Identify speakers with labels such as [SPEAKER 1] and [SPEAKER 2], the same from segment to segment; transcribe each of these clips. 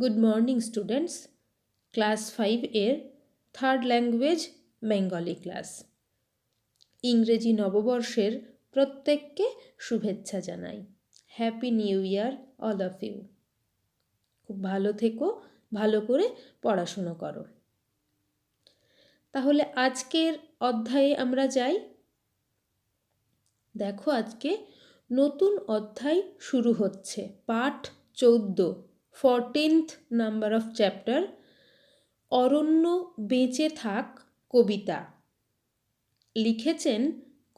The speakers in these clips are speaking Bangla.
[SPEAKER 1] Good morning students class five এর থার্ড ল্যাঙ্গুয়েজ বেঙ্গলি ক্লাস ইংরেজি নববর্ষের প্রত্যেককে শুভেচ্ছা জানাই। Happy new year all of you খুব ভালো থেকো, ভালো করে পড়াশুনো করো। তাহলে আজকের অধ্যায়ে আমরা যাই। দেখো আজকে নতুন অধ্যায় শুরু হচ্ছে, পাঠ চৌদ্দ। ফরটিন্থ নাম্বার অফ চ্যাপ্টার, অরণ্য বেঁচে থাক কবিতা। লিখেছেন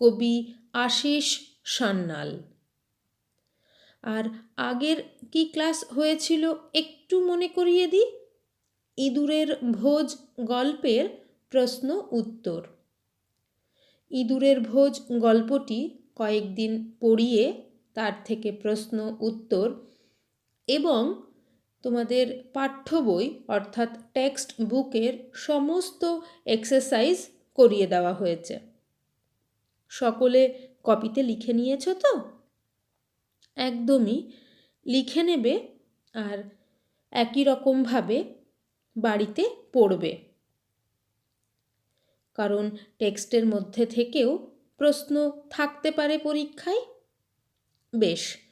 [SPEAKER 1] কবি আশিস সান্যাল। আর আগের কি ক্লাস হয়েছিল একটু মনে করিয়ে দিই ইঁদুরের ভোজ গল্পের প্রশ্ন উত্তর। ইঁদুরের ভোজ গল্পটি কয়েকদিন পড়িয়ে তার থেকে প্রশ্ন উত্তর এবং তোমাদের পাঠ্য বই, অর্থাৎ টেক্সট বুকের সমস্ত এক্সারসাইজ করিয়ে দেওয়া হয়েছে। সকলে কপিতে লিখে নিয়েছ তো? একদমই লিখে নেবে আর একই রকমভাবে বাড়িতে পড়বে। কারণ টেক্সটের মধ্যে থেকেও প্রশ্ন থাকতে পারে পরীক্ষায়? বেশ।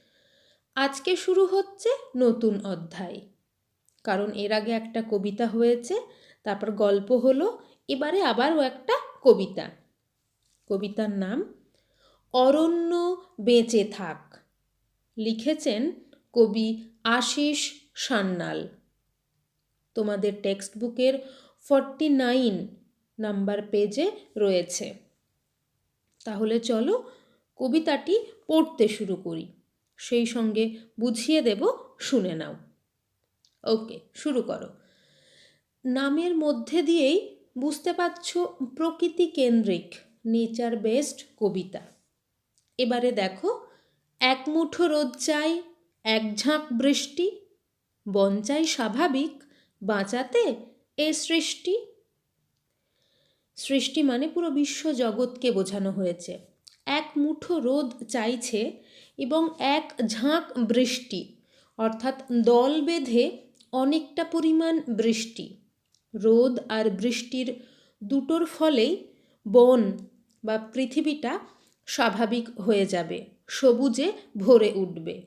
[SPEAKER 1] আজকে শুরু হচ্ছে নতুন অধ্যায়। কারণ এর আগে একটা কবিতা হয়েছে, তারপর গল্প হলো, এবারে আবারও একটা কবিতা। কবিতার নাম, অরণ্য বেঁচে থাক লিখেছেন কবি আশিস সান্যাল। তোমাদের টেক্সট বুকের ফর্টি নাইন নাম্বার পেজে রয়েছে। তাহলে চলো কবিতাটি পড়তে শুরু করি। সেই সঙ্গে বুঝিয়ে দেব, শুনে নাও। ওকে শুরু করো। নামের মধ্যে দিয়েই বুঝতে পারছ প্রকৃতি কেন্দ্রিক নেচার বেসড কবিতা। এবারে দেখো, এক মুঠো রোদ চাই, এক ঝাঁক বৃষ্টি বঞ্চাই স্বাভাবিক, বাঁচাতে এ সৃষ্টি। সৃষ্টি মানে পুরো বিশ্ব জগৎকে বোঝানো হয়েছে। মুঠো রোদ চাইছে এবং এক ঝাঁক বৃষ্টি, অর্থাৎ দল বেঁধে অনেকটা পরিমাণ বৃষ্টি। রোদ আর বৃষ্টির দুটোর ফলেই বন বা পৃথিবীটা স্বাভাবিক হয়ে যাবে, সবুজে ভরে উঠবে।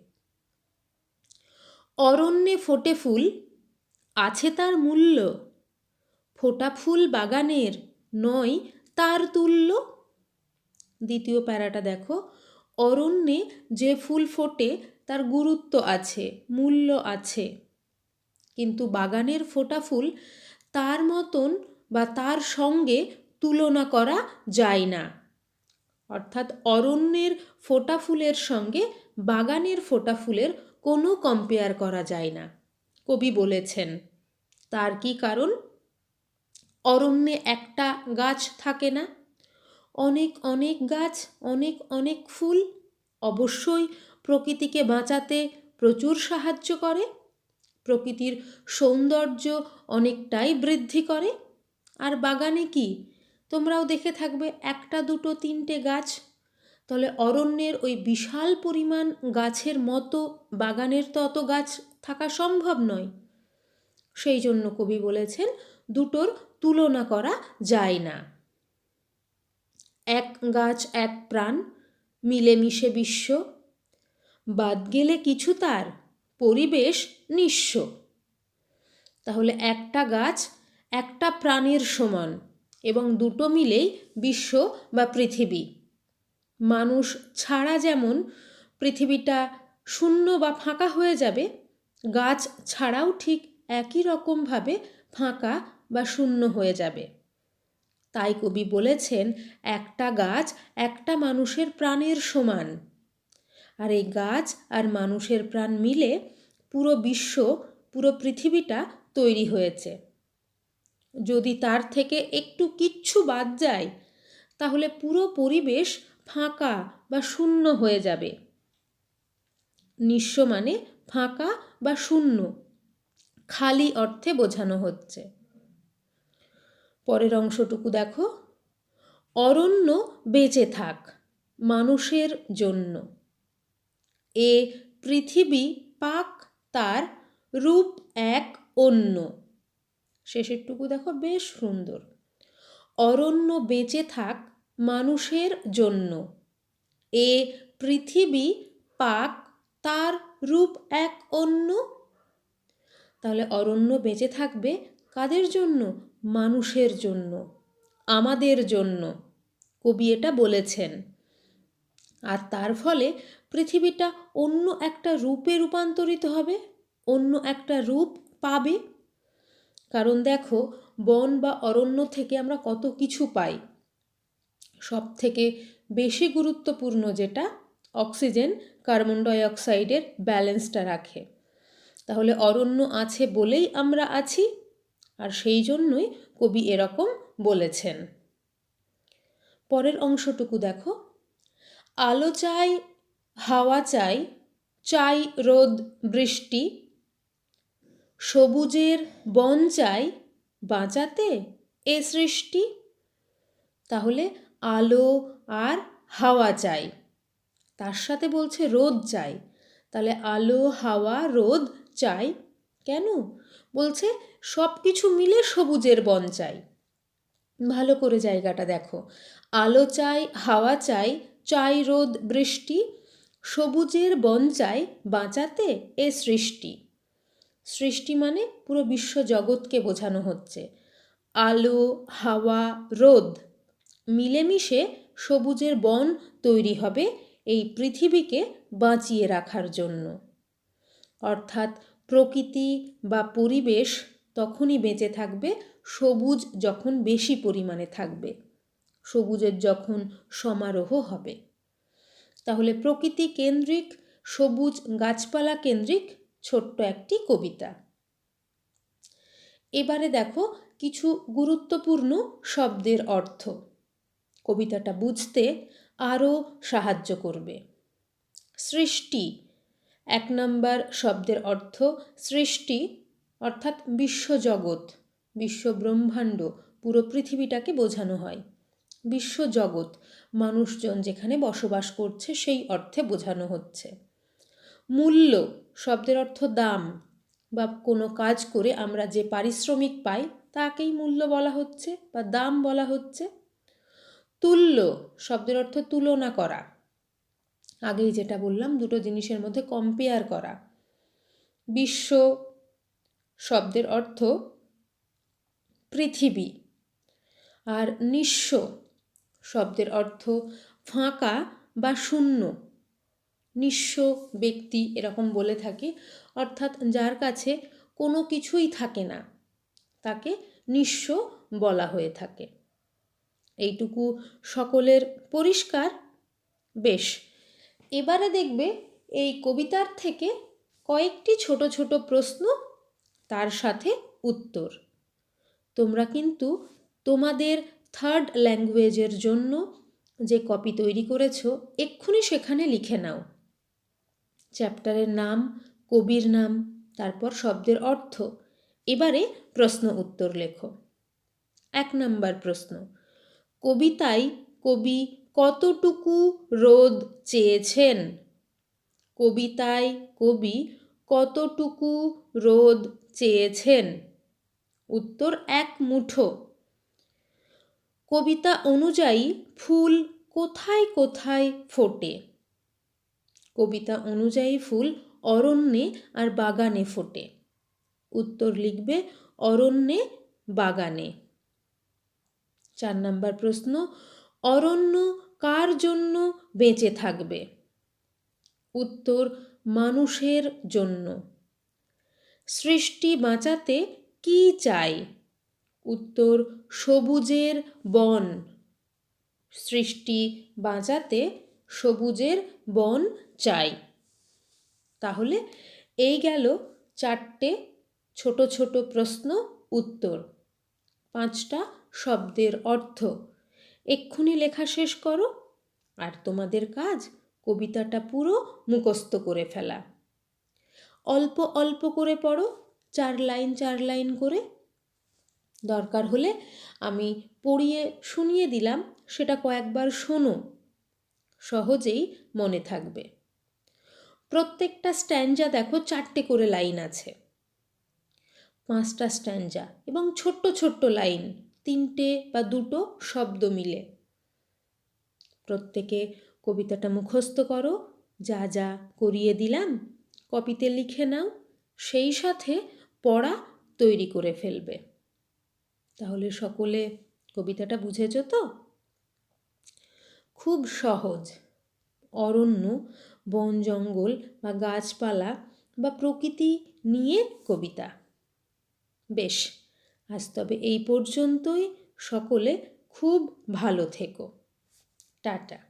[SPEAKER 1] অরণ্যে ফোটে ফুল, আছে তার মূল্য। ফোটা ফুল বাগানের নয়, তার তুল্য দ্বিতীয় প্যারাটা দেখো। অরণ্যে যে ফুল ফোটে, তার গুরুত্ব আছে, মূল্য আছে। কিন্তু বাগানের ফোটা ফুল তার মতন বা তার সঙ্গে তুলনা করা যায় না। অর্থাৎ অরণ্যের ফোটা ফুলের সঙ্গে বাগানের ফোটা ফুলের কোনো কম্পেয়ার করা যায় না, কবি বলেছেন। তার কি কারণ? অরণ্যে একটা গাছ থাকে না অনেক অনেক গাছ, অনেক অনেক ফুল অবশ্যই প্রকৃতিকে বাঁচাতে প্রচুর সাহায্য করে। প্রকৃতির সৌন্দর্য অনেকটাই বৃদ্ধি করে। আর বাগানে কি? তোমরাও দেখে থাকবে একটা, দুটো, তিনটে গাছ। তাহলে অরণ্যের ওই বিশাল পরিমাণ গাছের মতো বাগানের তো অত গাছ থাকা সম্ভব নয়। সেই জন্য কবি বলেছেন, দুটোর তুলনা করা যায় না। এক গাছ, এক প্রাণ, মিলেমিশে বিশ্ব। বাদ গেলে কিছু তার, পরিবেশ নিঃস্ব। তাহলে একটা গাছ, একটা প্রাণীর সমান এবং দুটো মিলেই বিশ্ব বা পৃথিবী। মানুষ ছাড়া যেমন পৃথিবীটা শূন্য বা ফাঁকা হয়ে যাবে, গাছ ছাড়াও ঠিক একই রকমভাবে ফাঁকা বা শূন্য হয়ে যাবে। তাই কবি বলেছেন, একটা গাছ একটা মানুষের প্রাণের সমান। আর এই গাছ আর মানুষের প্রাণ মিলে পুরো বিশ্ব, পুরো পৃথিবীটা তৈরি হয়েছে। যদি তার থেকে একটু কিচ্ছু বাদ যায়, তাহলে পুরো পরিবেশ ফাঁকা বা শূন্য হয়ে যাবে। নিঃস্ব মানে ফাঁকা বা শূন্য, খালি অর্থে বোঝানো হচ্ছে। পরের অংশটুকু দেখো। অরণ্য বেঁচে থাক, মানুষের জন্য। এ পৃথিবী পাক, তার রূপ এক অন্য। শেষেরটুকু দেখো, বেশ সুন্দর। অরণ্য বেঁচে থাক, মানুষের জন্য। এ পৃথিবী পাক, তার রূপ এক অন্য। তাহলে অরণ্য বেঁচে থাকবে কাদের জন্য? মানুষের জন্য, আমাদের জন্য। কবি এটা বলেছেন। আর তার ফলে পৃথিবীটা অন্য একটা রূপে রূপান্তরিত হবে, অন্য একটা রূপ পাবে। কারণ দেখো, বন বা অরণ্য থেকে আমরা কত কিছু পাই। সব থেকে বেশি গুরুত্বপূর্ণ যেটা, অক্সিজেন কার্বন ডাইঅক্সাইডের ব্যালেন্সটা রাখে। তাহলে অরণ্য আছে বলেই আমরা আছি আর সেই জন্যই কবি এরকম বলেছেন। পরের অংশটুকু দেখো। আলো চাই, হাওয়া চাই চাই রোদ, বৃষ্টি। সবুজের বন চাই, বাঁচাতে এ সৃষ্টি। তাহলে আলো আর হাওয়া চাই। তার সাথে বলছে রোদ চাই। তাহলে আলো, হাওয়া, রোদ চাই। কেন? বলছে সব কিছু মিলে সবুজের বন চাই। ভালো করে জায়গাটা দেখো। আলো চাই, হাওয়া চাই চাই রোদ, বৃষ্টি, সবুজের বন চাই বাঁচাতে এ সৃষ্টি। সৃষ্টি মানে পুরো বিশ্ব জগৎকে বোঝানো হচ্ছে। আলো, হাওয়া, রোদ মিলেমিশে সবুজের বন তৈরি হবে এই পৃথিবীকে বাঁচিয়ে রাখার জন্য। অর্থাৎ প্রকৃতি বা পরিবেশ তখনই বেঁচে থাকবে, সবুজ যখন বেশি পরিমাণে থাকবে। সবুজের যখন সমারোহ হবে। তাহলে প্রকৃতি কেন্দ্রিক, সবুজ গাছপালা কেন্দ্রিক ছোট্ট একটি কবিতা। এবারে দেখো কিছু গুরুত্বপূর্ণ শব্দের অর্থ। কবিতাটা বুঝতে আরও সাহায্য করবে। সৃষ্টি। এক নম্বর শব্দের অর্থ সৃষ্টি অর্থাৎ বিশ্বজগৎ বিশ্ব ব্রহ্মাণ্ড পুরো পৃথিবীটাকে বোঝানো হয়। বিশ্বজগৎ, মানুষজন যেখানে বসবাস করছে সেই অর্থে বোঝানো হচ্ছে। মূল্য, শব্দের অর্থ দাম, বা কোনো কাজ করে আমরা যে পারিশ্রমিক পাই, তাকেই মূল্য বলা হচ্ছে, বা দাম বলা হচ্ছে। তুল্য, শব্দের অর্থ তুলনা করা। আগেই যেটা বললাম, দুটো জিনিসের মধ্যে কম্পেয়ার করা। বিশ্ব শব্দের অর্থ পৃথিবী। আর নিঃস্ব শব্দের অর্থ ফাঁকা বা শূন্য। নিঃস্ব ব্যক্তি এরকম বলে থাকি, অর্থাৎ যার কাছে কোনো কিছুই থাকে না, তাকে নিঃস্ব বলা হয়ে থাকে। এইটুকু সকলের পরিষ্কার? বেশ। এবারে দেখবে এই কবিতার থেকে কয়েকটি ছোট ছোট প্রশ্ন তার সাথে উত্তর। তোমরা কিন্তু তোমাদের থার্ড ল্যাঙ্গুয়েজের জন্য যে কপি তৈরি করেছ, এক্ষুনি সেখানে লিখে নাও। চ্যাপ্টারের নাম, কবির নাম, তারপর শব্দের অর্থ। এবারে প্রশ্ন উত্তর লেখো। এক নম্বর প্রশ্ন। কবিতায় কবি কতটুকু রোদ চেয়েছেন? কবিতায় কবি কতটুকু রোদ চেয়েছেন? উত্তর, এক মুঠো। কবিতা অনুযায়ী ফুল কোথায় কোথায় ফোটে? কবিতা অনুযায়ী ফুল অরণ্যে আর বাগানে ফোটে। উত্তর লিখবে, অরণ্যে, বাগানে। চার নাম্বার প্রশ্ন, অরণ্য কার জন্য বেঁচে থাকবে? উত্তর মানুষের জন্য। সৃষ্টি বাঁচাতে কি চাই? উত্তর, সবুজের বন। সৃষ্টি বাঁচাতে সবুজের বন চাই। তাহলে এই গেল চারটে ছোট ছোট প্রশ্ন উত্তর। পাঁচটা শব্দের অর্থ। এক্ষুনি লেখা শেষ করো। আর তোমাদের কাজ কবিতাটা পুরো মুখস্থ করে ফেলা। অল্প অল্প করে পড়ো, চার লাইন চার লাইন করে। দরকার হলে আমি পড়িয়ে শুনিয়ে দিলাম, সেটা কয়েকবার শোনো, সহজেই মনে থাকবে। প্রত্যেকটা স্ট্যান্ডা দেখো, চারটে করে লাইন আছে। পাঁচটা স্ট্যান্ডা এবং ছোট্ট ছোট্ট লাইন, তিনটে বা দুটো শব্দ মিলে। প্রত্যেকে কবিতাটা মুখস্থ করো। যা যা করিয়ে দিলাম, কপিতে লিখে নাও, সেই সাথে পড়া তৈরি করে ফেলবে। তাহলে সকলে কবিতাটা বুঝেছ তো? খুব সহজ। অরণ্য, বন জঙ্গল বা গাছপালা বা প্রকৃতি নিয়ে কবিতা। বেশ, আজ তবে এই পর্যন্তই। সকলে খুব ভালো থেকো। টাটা।